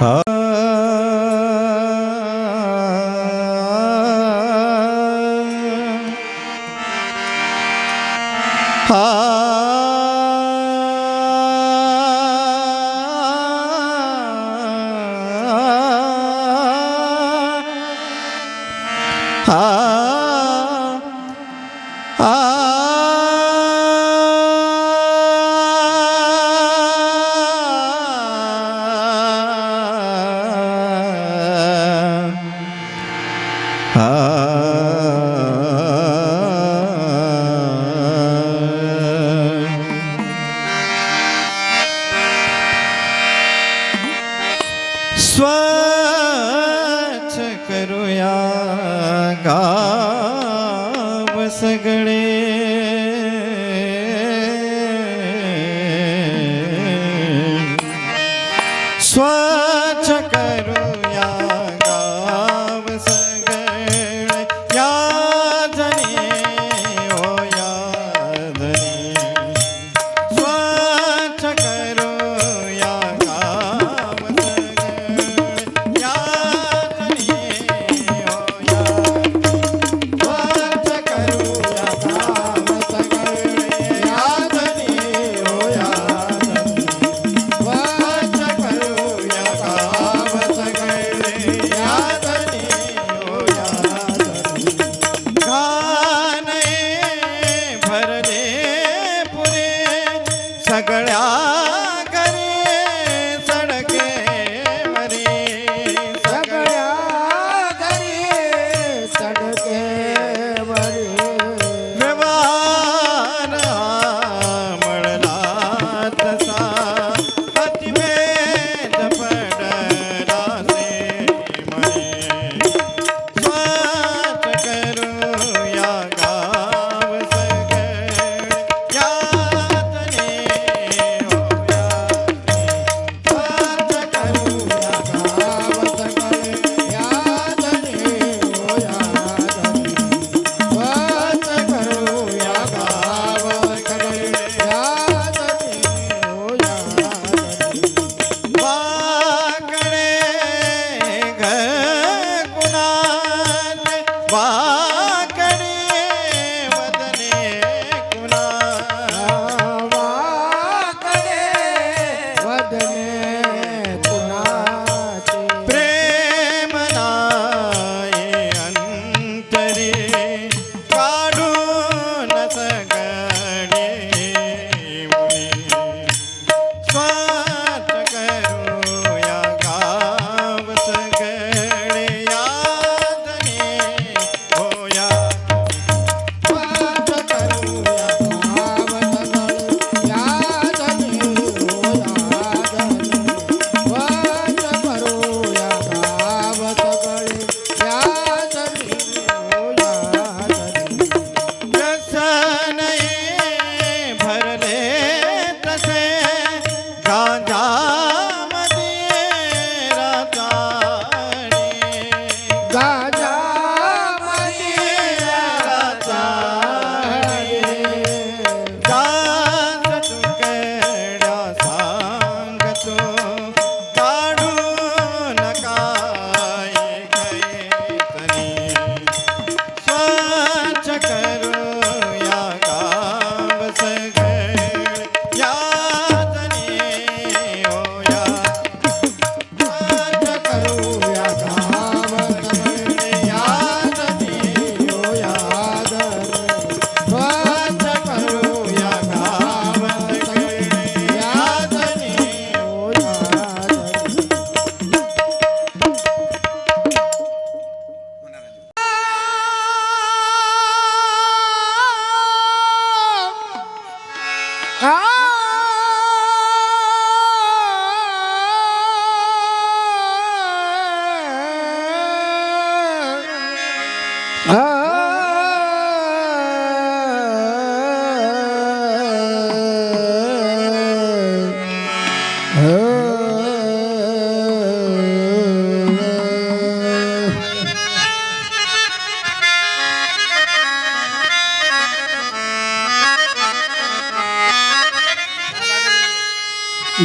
Ah.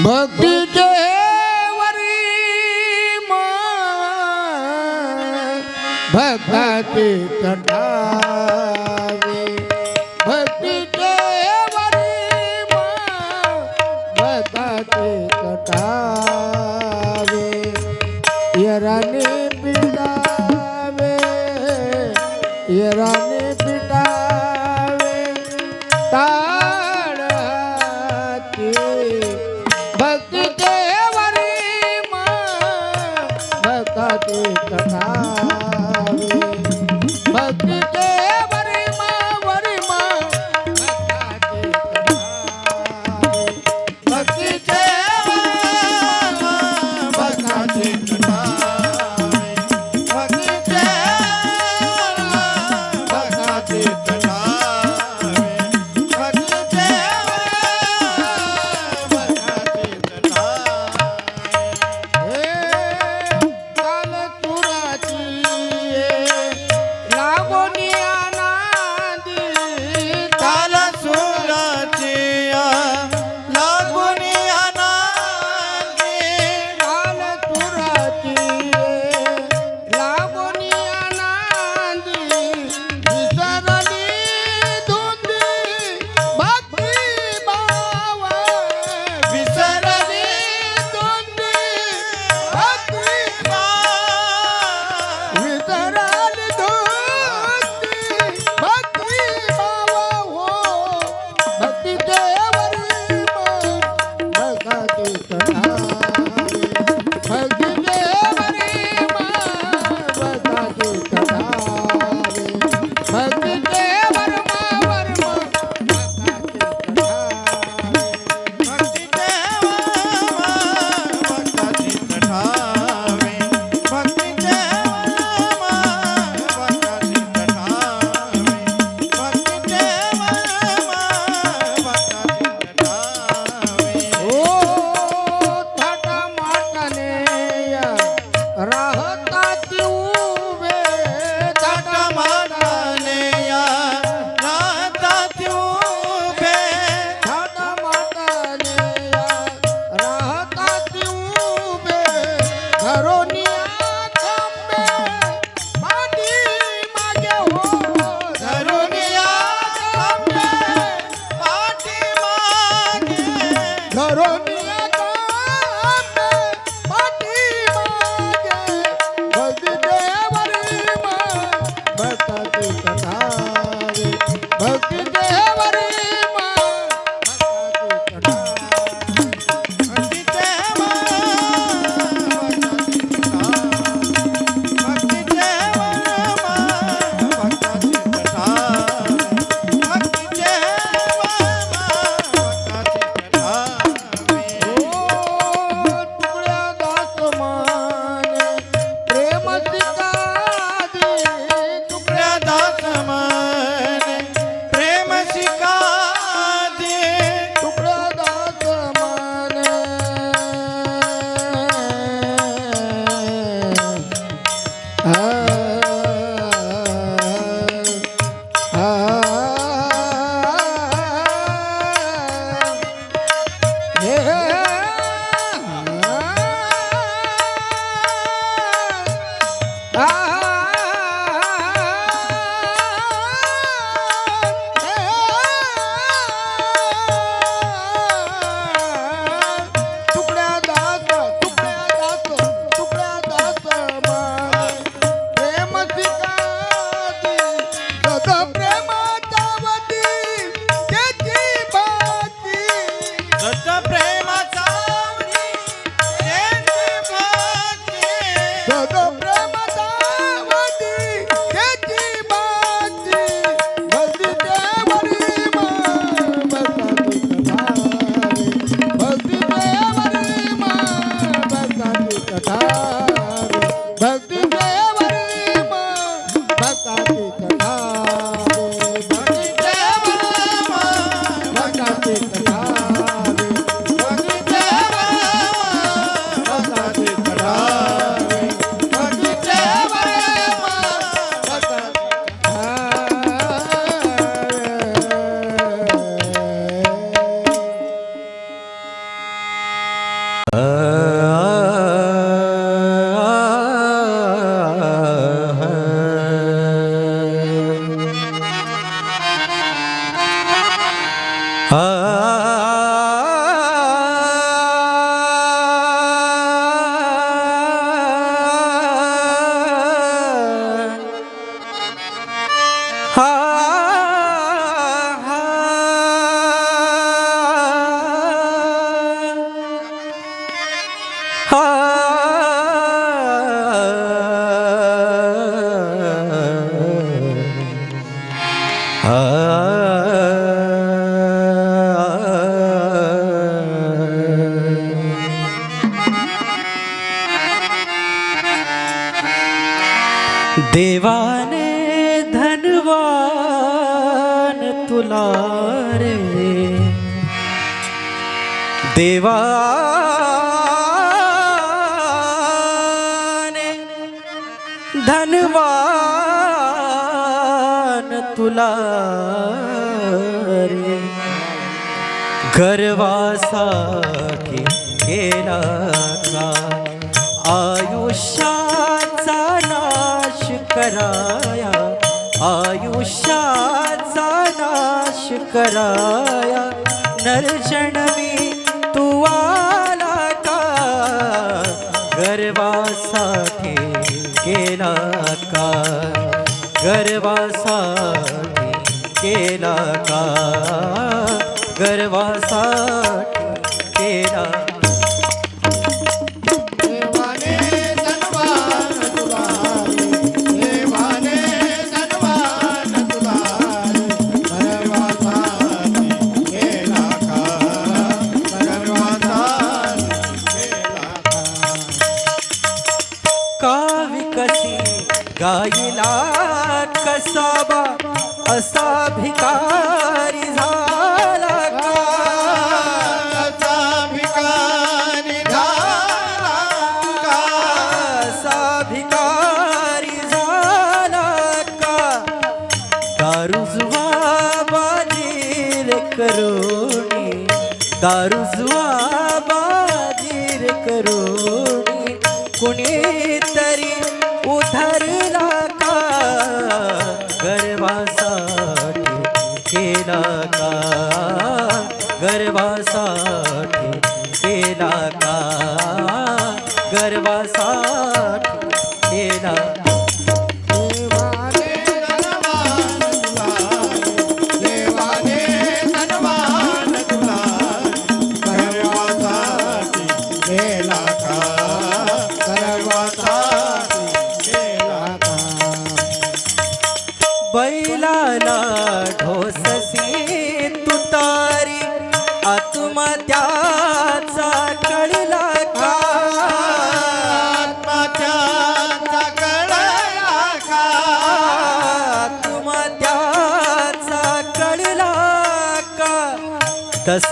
भक्तीचे वरी भक्ताचे देवाने धनवान तुला रे. देवाने धनवान तुला रे. गर्वासाठी केला कराया आयुष्याचा नाश कराया नरजन्मी तू आला का? गर्वासाठी केला का? गर्वासाठी केला का? गर्वासाठी उधरला का? गर्वासाठी केला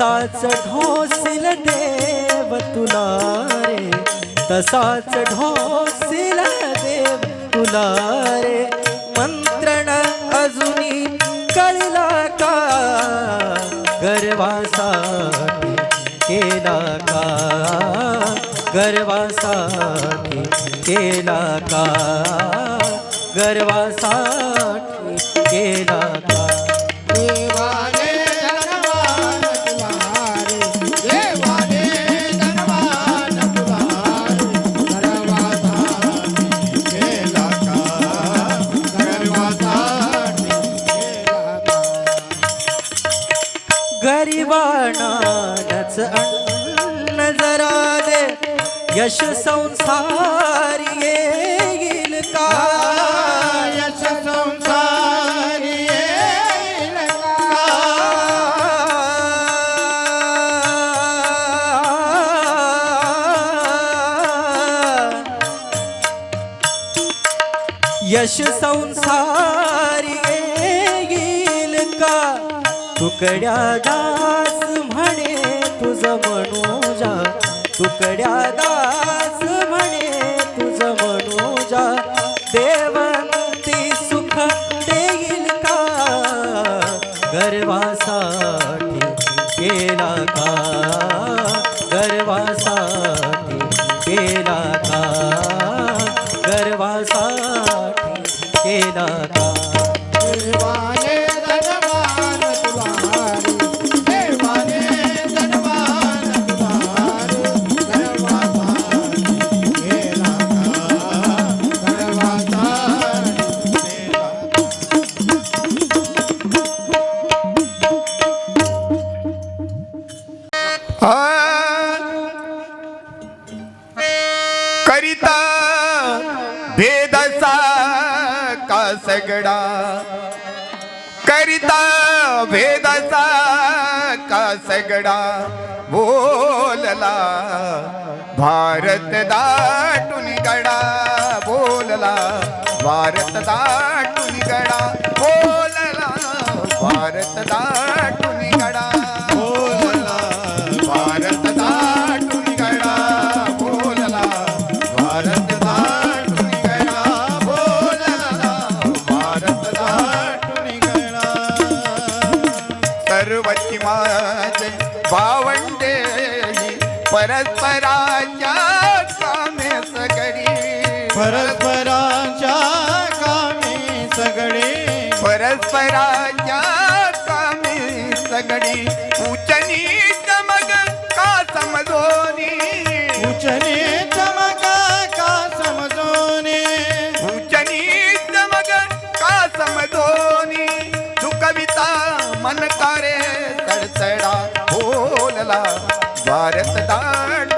तसाच ढोसील देव तुला रे. तसाच ढोसील देव तुला रे. मंत्रण अजूनी कळला का? गर्वासाठी केला का? गर्वासाठी केला का? गर्वासाठी केला का? देवाने यश संसार येईल का? यश संसारी येईल का? यश संसार येईल का? तुकड्या दास म्हणे तुझ मनोजा तुकड्या केला भेदसा का सगडा? करिता भेदसा का सगडा? बोलला भारत दाटून गडा. बोलला भारत दाटून गडा. बोलला भारत दाटून गडा. सर्वची माझे भावंडे परस्पराच्या कामे सगळी परस्परांच्या कामी सगळे परस्पराच्या कामे सगळी उचनी मग का समजोनी? उचने चमका का समजोने? उचनी मग का समजोनी? तू कविता मन कारे तडतडा बोलला भारत दाटून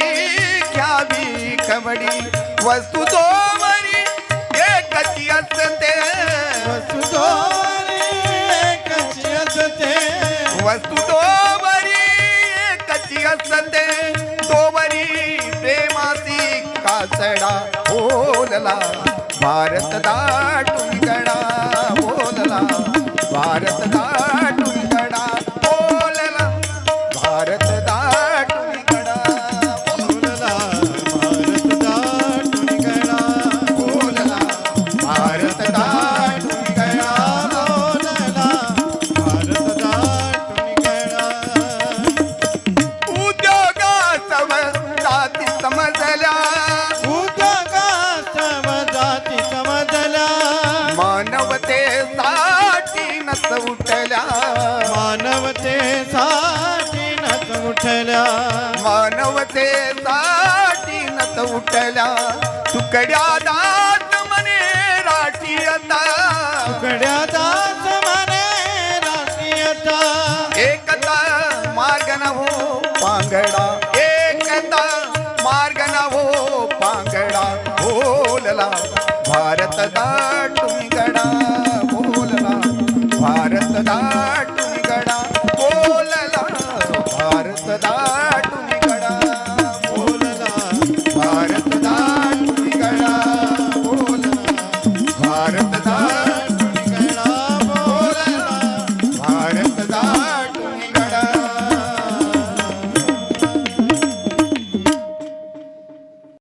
कारुदयी घ्यावी खवडी वस्तू दोवरी एकची असते वसुधोरी कशी असते वस्तू दोवरी एकची असते तोवरी प्रेमासी कासडा बोलला भारत दाटून गडा बोलला भारत दाटून मानवतेसाठी नस उठल्या. उठल्या. तुकड्या दा उकड्या दास म्हणे एकता मार्ग न हो पांगडा. एकता मार्ग न हो पांगडा. बोलला भारत